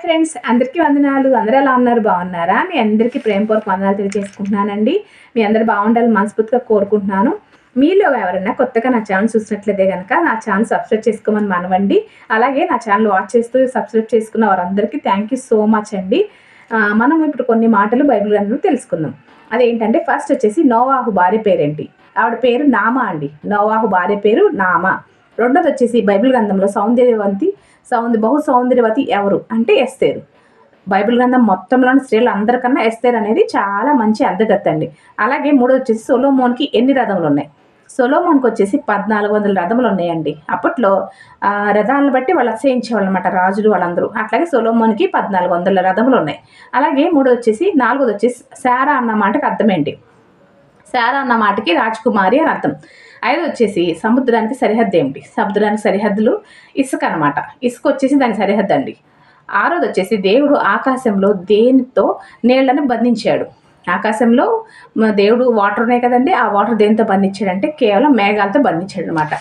Friends అందరికీ వందనాలు. అందరూ ఎలా ఉన్నారు? బాగున్నారా? మీ అందరికీ ప్రేమపూర్వక వందనాలు తెలియజేసుకుంటున్నానండి. మీ అందరు బాగుండాలి మనస్ఫూర్తిగా కోరుకుంటున్నాను. మీలో ఎవరైనా కొత్తగా నా ఛానల్ చూసినట్లయితే కనుక నా ఛానల్ సబ్స్క్రైబ్ చేసుకోమని మనవండి. అలాగే నా ఛానల్ వాచ్ చేస్తూ సబ్స్క్రైబ్ చేసుకున్న వారందరికీ థ్యాంక్ యూ సో మచ్ అండి. మనం ఇప్పుడు కొన్ని మాటలు బైబిల్ గ్రంథం తెలుసుకుందాం. అదేంటంటే ఫస్ట్ వచ్చేసి నోవాహు భార్య పేరేంటి? ఆవిడ పేరు నామా అండి. నోవాహు భార్య పేరు నామా. రెండోది వచ్చేసి బైబిల్ గ్రంథంలో సౌందర్యవంతి. సౌందర్య బహు సౌందర్యవతి ఎవరు అంటే ఎస్తేరు. బైబిల్ గ్రంథం మొత్తంలోని స్త్రీలు అందరికన్నా ఎస్తేర్ అనేది చాలా మంచి అందగత్త అండి. అలాగే మూడోది వచ్చేసి సొలోమోన్కి ఎన్ని రథములు ఉన్నాయి? సొలోమోన్కి వచ్చేసి పద్నాలుగు వందల రథములు ఉన్నాయండి. అప్పట్లో రథాలను బట్టి వాళ్ళు అసహించేవాళ్ళు అనమాట రాజులు వాళ్ళందరూ. అట్లాగే సొలోమోన్కి పద్నాలుగు వందల రథములు ఉన్నాయి. అలాగే మూడోది వచ్చేసి నాలుగోది వచ్చేసి శారా అన్న మాటకు అర్థమేంటి శారా అన్న మాటకి రాజకుమారి అని అర్థం. ఐదు వచ్చేసి సముద్రానికి సరిహద్దు ఏమిటి? సముద్రానికి సరిహద్దులు ఇసుక అనమాట ఇసుక వచ్చేసి దాని సరిహద్దు అండి. ఆరోది వచ్చేసి దేవుడు ఆకాశంలో దేనితో నీళ్ళను బంధించాడు? ఆకాశంలో దేవుడు వాటర్ ఉన్నాయి కదండి ఆ వాటర్ దేనితో బంధించాడంటే కేవలం మేఘాలతో బంధించాడు అనమాట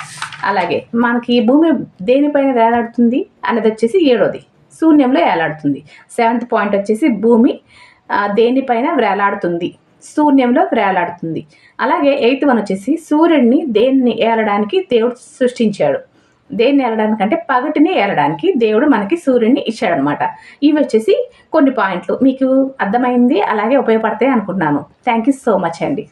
అలాగే మనకి ఈ భూమి దేనిపైన వేలాడుతుంది? అనేది వచ్చేసి ఏడోది. శూన్యంలో వేలాడుతుంది. సెవెంత్ పాయింట్ వచ్చేసి భూమి దేనిపైన వేలాడుతుంది? శూన్యంలో వేలాడుతుంది. అలాగే ఎయిత్ వన్ వచ్చేసి సూర్యుడిని దేన్ని ఏలడానికి దేవుడు సృష్టించాడు? దేన్ని ఏలడానికి అంటే పగటిని ఏలడానికి దేవుడు మనకి సూర్యుడిని ఇచ్చాడనమాట ఇవి వచ్చేసి కొన్ని పాయింట్లు. మీకు అర్థమైంది? అలాగే ఉపయోగపడతాయి అనుకున్నాను థ్యాంక్ యూ సో మచ్ అండి.